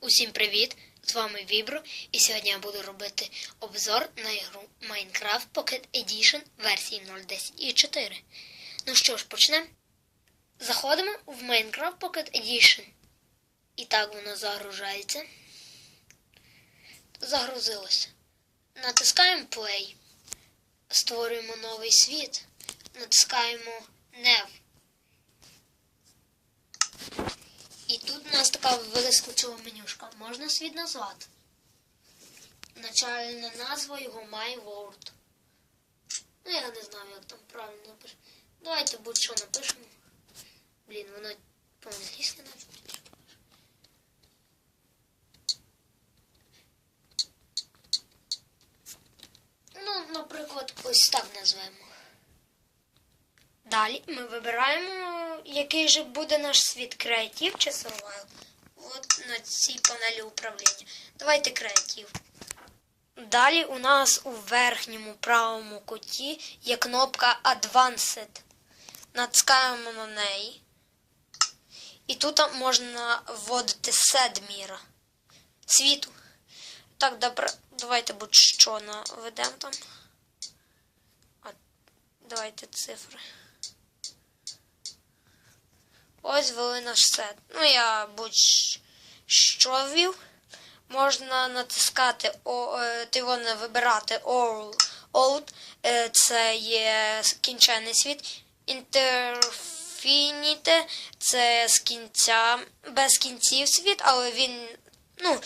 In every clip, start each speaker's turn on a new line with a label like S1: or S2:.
S1: Усім привіт! З вами Вібро, і сьогодні я буду робити обзор на ігру Minecraft Pocket Edition версії 0.10.4. Ну що ж, почнемо. Заходимо в Minecraft Pocket Edition. І так воно загружається. Загрузилося. Натискаємо Play. Створюємо новий світ. Натискаємо New. І тут у нас така вискочила менюшка. Можна світ назвати. Начальна назва його My World. Ну, я не знаю, як там правильно напишемо. Давайте будь-що напишемо. Блін, воно по-англійськи навіть. Ну, наприклад, ось так назвемо. Далі ми вибираємо, який же буде наш світ креатив чи survival. От на цій панелі управління. Давайте креатив. Далі у нас у верхньому правому куті є кнопка Advanced. Натискаємо на неї. І тут можна вводити сет міра. Світу. Так, добре, давайте будь-що наведемо там. А, давайте цифри. Ось ввели наш сет. Ну, я будь-що ввів. Можна натискати е, ти воно вибирати all, all. Е, Це є кінчений світ. Interfinite це з кінця, без кінців світ, але він, ну,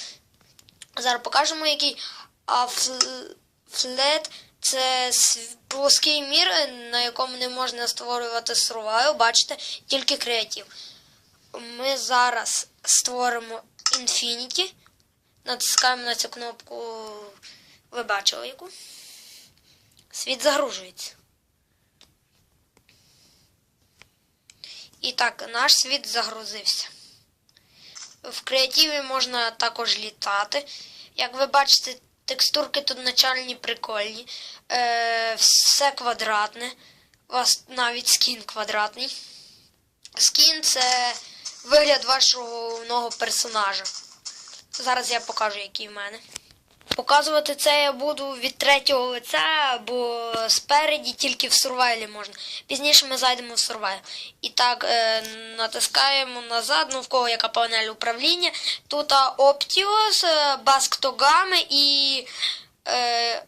S1: зараз покажемо який. А фл- флет це плоский мір, на якому не можна створювати survival, бачите, тільки креатив. Ми зараз створимо Infinity. Натискаємо на цю кнопку. Ви бачили яку? Світ загружується. І так, наш світ загрузився. В креативі можна також літати. Як ви бачите, текстурки тут начальні прикольні. Е, все квадратне. У вас навіть скін квадратний. Скін це вигляд вашого нового персонажа. Зараз я покажу, який в мене. Показувати це я буду від третього лиця, бо спереді тільки в сурвайлі можна. Пізніше ми зайдемо в сурвайл. І так, е, натискаємо назад, ну в кого яка панель управління. Тут Optios, е, Басктогами і е,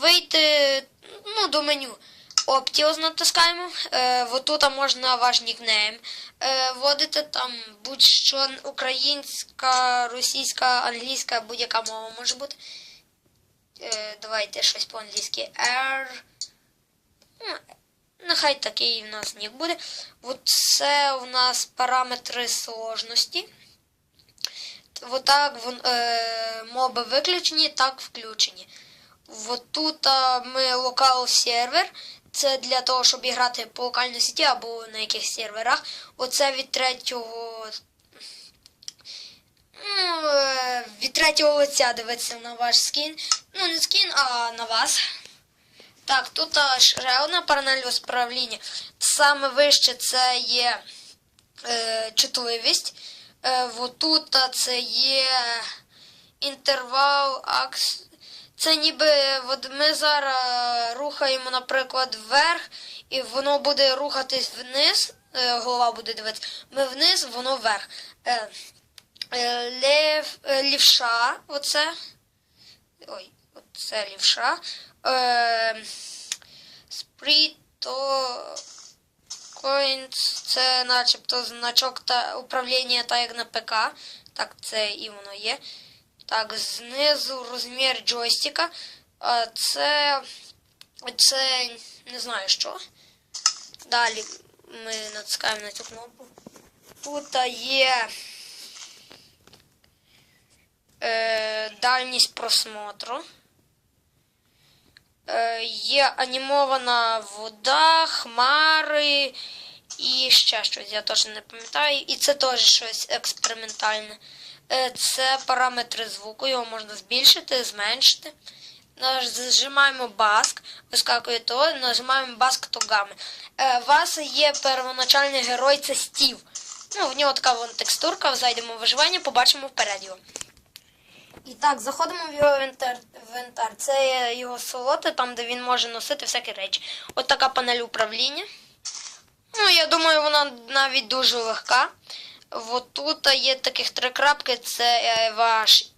S1: вийти ну, до меню. Optios натискаємо. Е, тут можна ваш нікнейм е, вводити там будь-що українська, російська, англійська, будь-яка мова може бути. Е, давайте щось по-англійськи. R. Ну, нехай такий в нас нік буде. От це у нас параметри сложності. Вот так вон, е, моби виключені, так включені. Вот тут а, ми локал сервер. Це для того, щоб грати по локальній сіті або на яких серверах. Оце від третього. Ну, е, від третього лиця дивиться на ваш скін. Ну, не скін, а на вас. Так, тут ще одна паралель управління. Саме вище це є е, чутливість. Е, вот тут це є інтервал акс. Це ніби от ми зараз рухаємо, наприклад, вверх, і воно буде рухатись вниз, е, голова буде дивитися. Ми вниз, воно вверх. Е, лев, е, лівша, оце. Ой, оце лівша. Е, спріто. Coins, це начебто значок та управління так як на ПК. Так, це і воно є. Так, знизу розмір джойстика. Це. Це не знаю що. Далі ми натискаємо на цю кнопку. Тут є е, дальність просмотру. Е, є анімована вода, хмари і ще щось, я точно не пам'ятаю. І це теж щось експериментальне. Е, Це параметри звуку, його можна збільшити, зменшити. Нажимаємо баск, вискакує то, нажимаємо баск тогами. Е, вас є первоначальний герой, це Стів. Ну, в нього така вон текстурка, зайдемо в виживання, побачимо вперед його. І так, заходимо в його інвентар. Це його солоти, там, де він може носити всякі речі. От така панель управління. Ну, я думаю, вона навіть дуже легка. От тут є таких три крапки, це е, ваш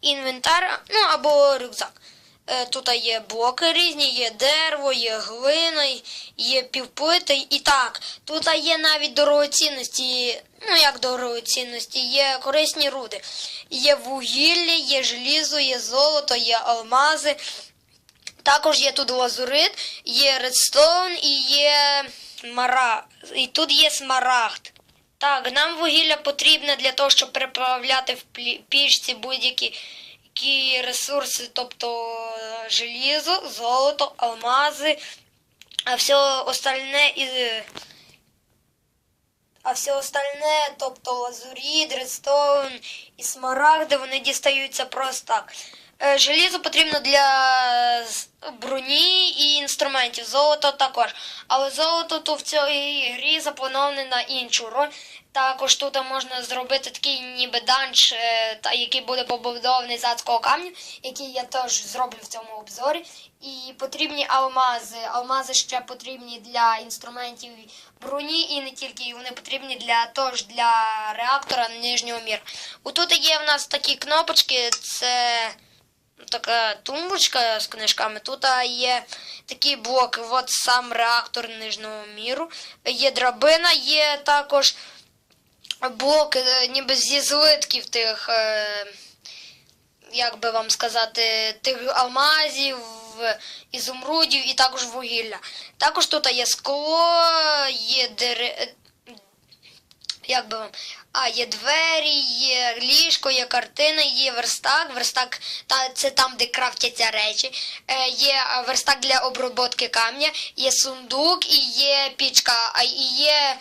S1: інвентар, ну або рюкзак. Е, Тут є блоки різні, є дерево, є глина, є півплити. І так, тут є навіть дорогоцінності, ну як дорогоцінності, є корисні руди. Є вугілля, є желізо, є золото, є алмази. Також є тут лазурит, є редстоун і є мара. І тут є смарагд. Так, нам вугілля потрібне для того, щоб переплавляти в пічці будь-які які ресурси, тобто е, желізо, золото, алмази, а все остальне і. А все остальне, тобто лазуріт, редстоун і смарагди, вони дістаються просто так. Е, Желізо потрібно для броні і інструментів. Золото також. Але золото то в цій грі заплановане на іншу роль. Також тут можна зробити такий ніби данж, е, який буде побудований з адського камню, який я теж зроблю в цьому обзорі. І потрібні алмази. Алмази ще потрібні для інструментів броні і не тільки, вони потрібні для тож для реактора нижнього міру. Отут є в нас такі кнопочки, це така тумбочка з книжками. Тут є такі блоки. От сам реактор нижнього міру. Є драбина, є також блоки, е, ніби зі злитків тих. Е, як би вам сказати, тих алмазів, ізумрудів і також вугілля. Також тут є скло, є дере... як би вам. А, є двері, є ліжко, є картина, є верстак. Верстак та, це там, де крафтяться речі. Е, є верстак для оброботки камня, є сундук і є пічка, а і є.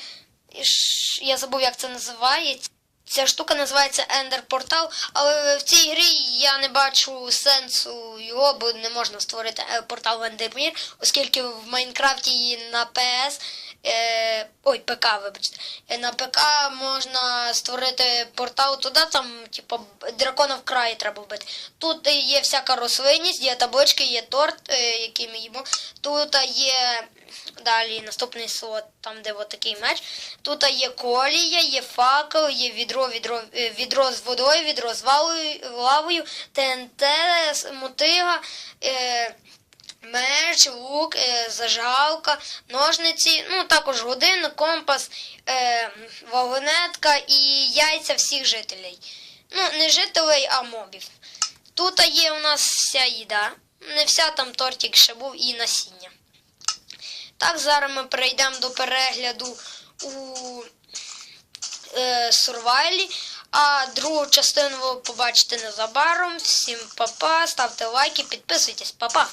S1: Я забув, як це називається. Ця штука називається Ender Portal, але в цій грі я не бачу сенсу його, бо не можна створити е, портал в Ендермір, оскільки в Майнкрафті і на PS, е, ой, ПК, вибачте, е, на ПК можна створити портал туди, там, типу, б- дракона в краї треба вбити. Тут є всяка рослинність, є таблички, є торт, е, який ми їмо. Тут є Далі наступний слот, там де от такий меч. Тут є колія, є факел, є відро, відро, е, відро з водою, відро з лавою, ТНТ, мотига, е, меч, лук, е, зажалка, ножниці, ну також годинник, компас, е, вагонетка і яйця всіх жителів. Ну, не жителей, а мобів. Тут є у нас вся їда. Не вся там тортик ще був і насіння. Так, зараз ми перейдемо до перегляду у е, Сурвайлі. А другу частину ви побачите незабаром. Всім па-па, ставте лайки, підписуйтесь, па-па!